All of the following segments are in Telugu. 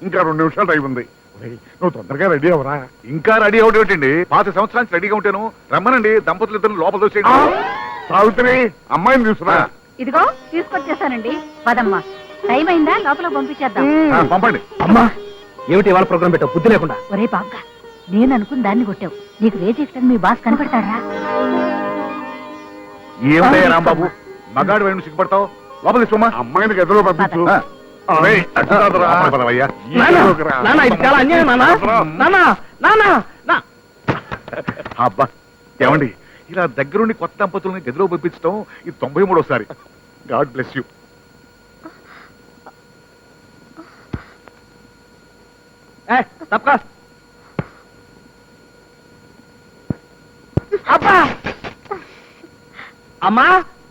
ఇంకా రెండు నిమిషాలు టైం ఉంది. నువ్వు తొందరగా రెడీ అవరా ఇంకా రెడీ అవడం ఏంటండి? పాత సంవత్సరానికి రెడీగా ఉంటాను రమ్మనండి దంపతులు ఇద్దరు లోపల దోసేయండి సావిత్రి అమ్మాయిని తీసుకురా. ఇదిగో తీసుకొచ్చేసానండి. పదమ్మా. టైం అయిందా? లోపల పంపించేద్దాం. ఆ, పంపండి. అమ్మా! ఏమిటి ఇవాళ ప్రోగ్రామ్ పెట్టావు? బుద్ధి లేకుండా. ఒరే బాబుగా నేను అనుకుని దాన్ని కొట్టావు. నీకు రేజెక్ట్ మీ బాస్ కనపడతాడా ఏమిటయ్యా రాంబాబు మగాడు వైపు సిగ్గుపడతావు? లోపల తీసుకోమా అమ్మాయిని గదిలో పంపించు. ఇది చాలా అన్యాయం అబ్బా. ఏమండి? ఇలా దగ్గరుండి కొత్త దంపతుల్ని గదిలో పంపించడం ఇది తొంభై మూడోసారి. God bless you. అబ్బా! అమ్మా!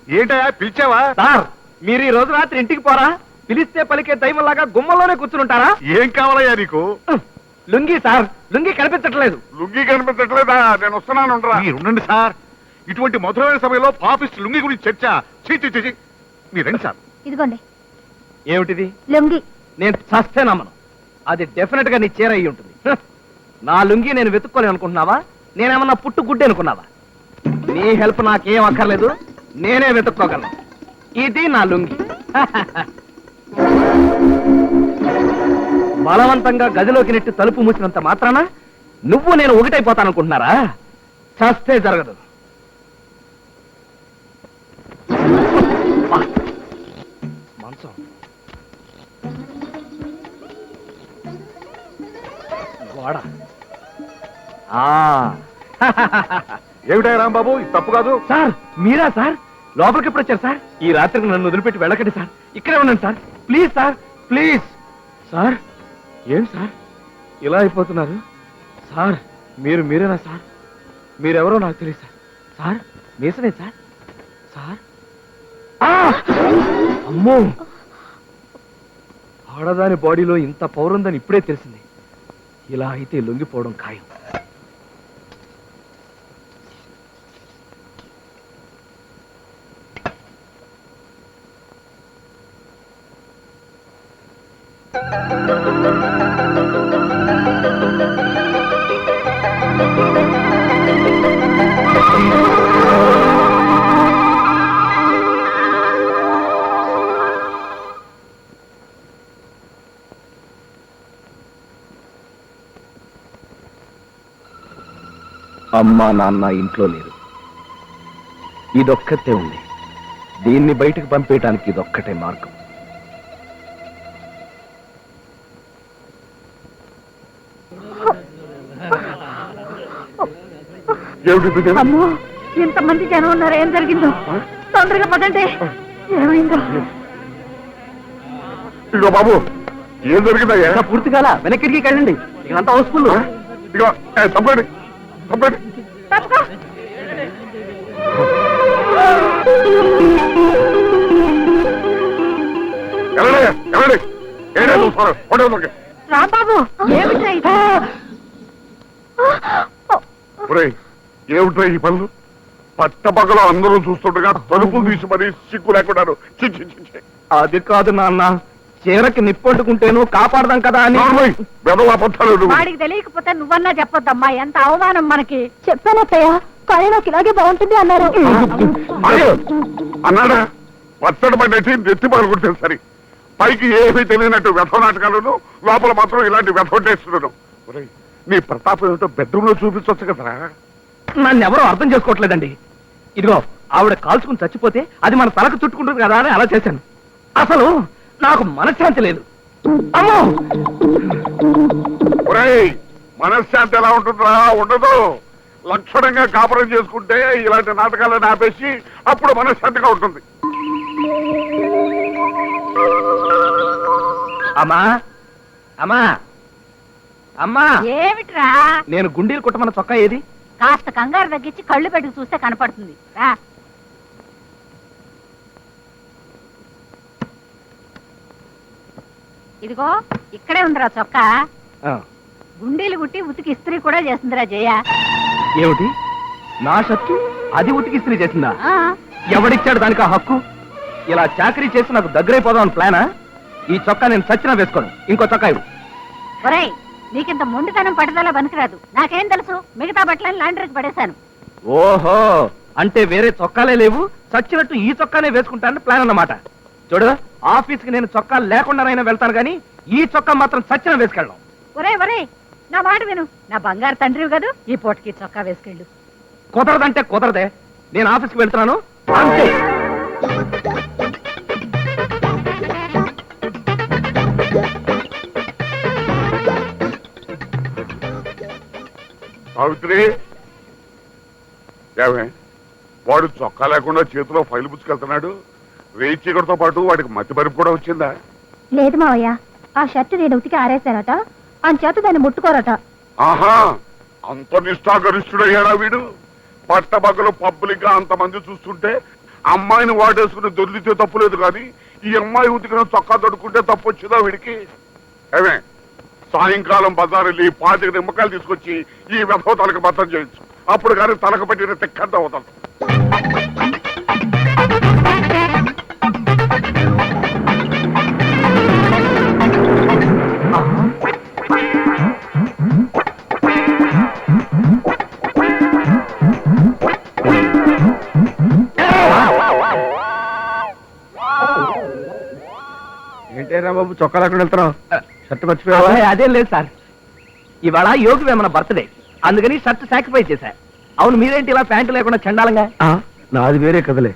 ఏంటయ్యా పిలిచావా? సార్ మీరు ఈ రోజు రాత్రి ఇంటికి పోరా? పిలిస్తే పలికే దైవంలాగా గుమ్మలోనే కూర్చుంటారా ఏం కావాలయ్యా నీకు? లుంగి సార్ లుంగి కనిపించట్లేదు. లుంగి కనిపించట్లేదా? నేను వస్తున్నాను ఉండరా. మీరు ఉండండి సార్. ఇటువంటి మధురమైన సమయంలో పాపిస్ట్ లుంగి గురించి చర్చ. చీ చీ చీ, చీ. మీరు రండి సార్. ఇదిగోండి. ఏమిటిది? లొంగి. నేను చస్తే నమ్మను. అది డెఫినెట్గా నీ చీర అయి ఉంటుంది! నా లుంగి నేను వెతుక్కోలేను అనుకుంటున్నావా? నేనేమన్నా పుట్టు గుడ్డి అనుకున్నావా? నీ హెల్ప్ నాకేం అక్కర్లేదు. నేనే వెతుక్కోగలను. ఇది నా లుంగి. బలవంతంగా గదిలోకి నెట్టి తలుపు మూసినంత మాత్రాన నువ్వు నేను ఒకటైపోతాననుకుంటున్నారా? చస్తే జరగదు! మంచం. గోడ. ఆ! ఏమిటయ్యా రాంబాబు? ఇది తప్పు కాదు. సార్ మీరా సార్? లోపలికి ఎప్పుడు వచ్చారు సార్? ఈ రాత్రికి నన్ను వదిలిపెట్టి వెళ్ళకండి సార్. ఇక్కడే ఉన్నాను sir. Please sir. Please. Sir ఏం సార్? ఇలా అయిపోతున్నారు? సార్ మీరు మీరేనా సార్? మీరెవరో నాకు తెలియదు సార్. సార్ మీసనే సార్? సార్? అమ్మో! ఆడదాని బాడీలో ఇంత పౌరుందని ఇప్పుడే తెలిసింది. ఇలా అయితే లొంగిపోవడం ఖాయం. అమ్మా నాన్న ఇంట్లో లేరు. ఇదొక్కతే ఉంది. దీన్ని బయటకు పంపేయటానికి ఇదొక్కటే మార్గం. ఏమిటి? అమ్మో ఇంతమంది జనం ఉన్నారు ఏం జరిగిందో? తొందరగా పదండి. ఏమైందో? ఇదిగో బాబు ఏం జరిగిందయ్యా? ఇంకా పూర్తి కాల? వెనక్కి వెళ్ళండి. ఇకంతా హౌస్ఫుల్ ఏ, తప్పండి తప్పండి రాంబాబు ఏమిటా ఏమిట్రా ఈ పనులు? పట్టపక్కల అందరూ చూస్తుండగా తలుపులు తీసి మరీ సిగ్గు లేకున్నారు చి, చి, చి, చి. అది కాదు నాన్న. చీరకి నిప్పంటుకుంటేను కాపాడదాం కదా అని. వాడికి తెలియకపోతే నువ్వన్నా చెప్పొద్దమ్మా. ఎంత అవమానం మనకి. చెప్పానత్తయ్య కానీ నాకు ఇలాగే బాగుంటుంది అన్నారు. అన్నాడా? పచ్చడి పడినట్టు నెత్తి పలుకుంటే సరి. పైకి ఏమీ తెలియనట్టు వ్యథ నాటకాలను లోపల మాత్రం ఇలాంటి వ్యథ టేస్తున్నాను నీ ప్రతాపం ఏమిటో బెడ్రూమ్లో చూపించవచ్చు కదరా. నన్ను ఎవరో అర్థం చేసుకోవట్లేదండి. ఇదిగో ఆవిడ కాల్చుకుని చచ్చిపోతే అది మన తలకు చుట్టుకుంటుంది కదా అని అలా చేశాను. అసలు నాకు మనశ్శాంతి లేదు. అమ్మో! ఒరేయ్ మనశ్శాంతి ఎలా ఉంటుందిరా? ఉండదు. లక్షణంగా కాపురం చేసుకుంటే ఇలాంటి నాటకాలను ఆపేసి అప్పుడు మనశ్శాంతిగా ఉంటుంది. అమ్మా! అమ్మా! అమ్మా! ఏమిట్రా? నేను గుండీలు కుట్టమన్న చొక్కా ఏది? కాస్త కంగారు తగ్గించి కళ్ళు పెట్టుకు చూస్తే కనపడుతుంది. రా. ఇదిగో ఇక్కడే ఉందిరా చొక్కా. గుండీలు గుట్టి ఉతికి ఇస్త్రీ కూడా చేస్తుందిరా జయ. ఏమిటి? నా షర్టు? అది ఉతికి ఇస్త్రీ చేసిందా? ఆ, ఎవడిచ్చాడు దానికి ఆ హక్కు? ఇలా చాకరీ చేసి నాకు దగ్గరైపోదాం అని ప్లానా? ఈ చొక్కా నేను చచ్చినా వేసుకోను. ఇంకో చొక్కా ఇవ్వు. నీకింత మొండితనం పట్టుదల పనికిరాదు. నాకేం తెలుసు? మిగతా బట్టలను లాండ్రీకి పడేశాను. ఓహో! అంటే వేరే చొక్కాలే లేవు? చచ్చినట్టు ఈ చొక్కానే వేసుకుంటానని ప్లాన్ అన్నమాట. చూడు ఆఫీస్కి నేను చొక్కా లేకుండానైనా వెళ్తాను కానీ ఈ చొక్కా మాత్రం చచ్చిన వేసుకెళ్ళం ఒరే ఒరే నా మాట విను. నా బంగారు తండ్రివి కదూ ఈ పూటకి చొక్కా వేసుకెళ్ళు. కుదరదంటే కుదరదే. నేను ఆఫీస్కి వెళ్తున్నాను. అంతే. సావిత్రి. ఏమే వాడు చొక్కా లేకుండా చేతిలో ఫైల్ పుచ్చుకెళ్తున్నాడు. రేయి చీకటితో పాటు వాడికి మతి పరిపు కూడా వచ్చిందా? లేదు మావయ్య ఆ షర్ట్ నేను ఉతికి ఆరేశారట. అంచేత దాన్ని ముట్టుకోరట. ఆహా అంత నిష్ఠాగరిష్ఠుడయ్యాడా వీడు? పట్టబగలు పబ్లిక్గా అంతమంది చూస్తుంటే అమ్మాయిని వాడేసుకుని దొరికితే తప్పు లేదు కానీ ఈ అమ్మాయి ఉతికిన చొక్కా దొడుకుంటే తప్పు వచ్చిందా వీడికి? ఏమే సాయంకాలం బజారు ఈ పాతిక నిమ్మకాయలు తీసుకొచ్చి ఈ వ్యథో తలకు బద్దం చేయొచ్చు అప్పుడు కానీ తలకు పెట్టిన తిక్కంత అవుతాడు ఏంటేరా బాబు చొక్కా లేకుండా వెళ్తున్నావు? షర్ట్ మర్చిపోయావా? అదేం లేదు సార్. ఇవాళ యోగి వేమన బర్త్డే. అందుకని షర్ట్ సాక్రిఫైస్ చేశా. అవును మీరేంటి ఇలా ప్యాంటు లేకుండా చండాలంగా? నాది వేరే కదలే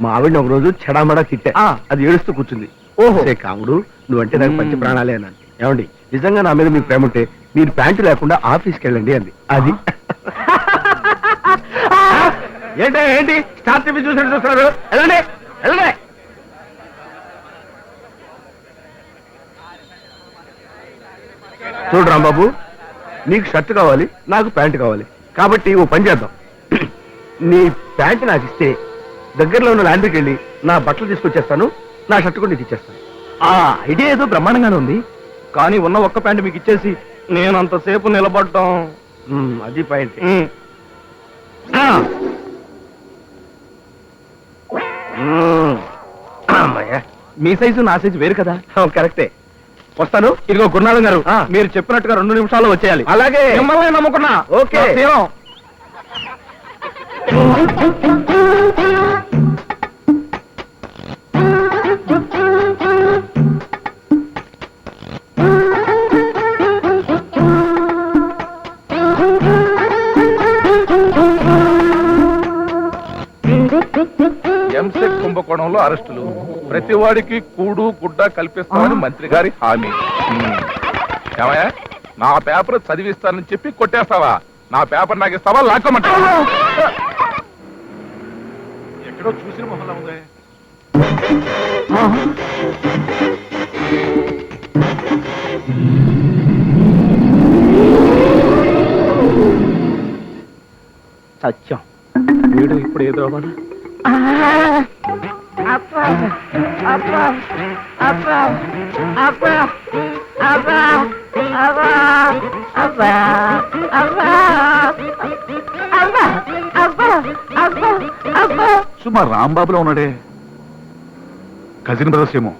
మా ఆవిడని ఒక రోజు చెడామడా తిట్టా. అది ఏడుస్తూ కూర్చుంది. ఓహో. కాముడు నువ్వంటే నాకు పంచి ప్రాణాలే అన్నాను. ఏమండి నిజంగా నా మీద మీకు ప్రేమ ఉంటే మీరు ప్యాంటు లేకుండా ఆఫీస్కి వెళ్ళండి అంది. అది. ఏంటి ఏంటి? స్టార్ టీవీ చూసినట్టు చూస్తున్నారు. వెళ్ళండి వెళ్ళండి. చూడు రాంబాబు నీకు షర్ట్ కావాలి నాకు ప్యాంటు కావాలి. కాబట్టి ఓ పని చేద్దాం. నీ ప్యాంటు నాకు ఇస్తే దగ్గరలో ఉన్న లాండ్రీకి వెళ్ళి నా బట్టలు తీసుకొచ్చేస్తాను నా షర్ట్ కూడా నీకు ఇచ్చేస్తాను. ఆ ఐడియా ఏదో బ్రహ్మాండంగానే ఉంది. కానీ ఉన్న ఒక్క ప్యాంటు మీకు ఇచ్చేసి నేను అంతసేపు నిలబడటం. ఉమ్, అది పాయింట్. ఉమ్. ఆ, ఉమ్. అమ్మయ్య. మీ సైజు నా సైజు వేరు కదా? కరెక్టే. వస్తాను. ఇదిగో గురునాథం గారు. మీరు చెప్పినట్టుగా రెండు నిమిషాల్లో వచ్చేయాలి. అలాగే. మిమ్మల్ని నమ్ముకున్నా. ఓకే. ఎంసెట్ కుంభకోణంలో అరెస్టులు. ప్రతి వాడికి కూడు గుడ్డ కల్పిస్తామని మంత్రి గారి హామీ. ఏమయ్యా? నా పేపర్ చదివిస్తానని చెప్పి కొట్టేస్తావా? నా పేపర్ నాకు ఇస్తావా? లాక్కోమంటావా? ఎక్కడో చూసిన మొహంలో ఉంది. సత్యం. వీడు ఇప్పుడు ఏదో అవ్వాలి సుమా రాంబాబులో ఉన్నాడే. కజిన్ బ్రదర్స్ ఏమో.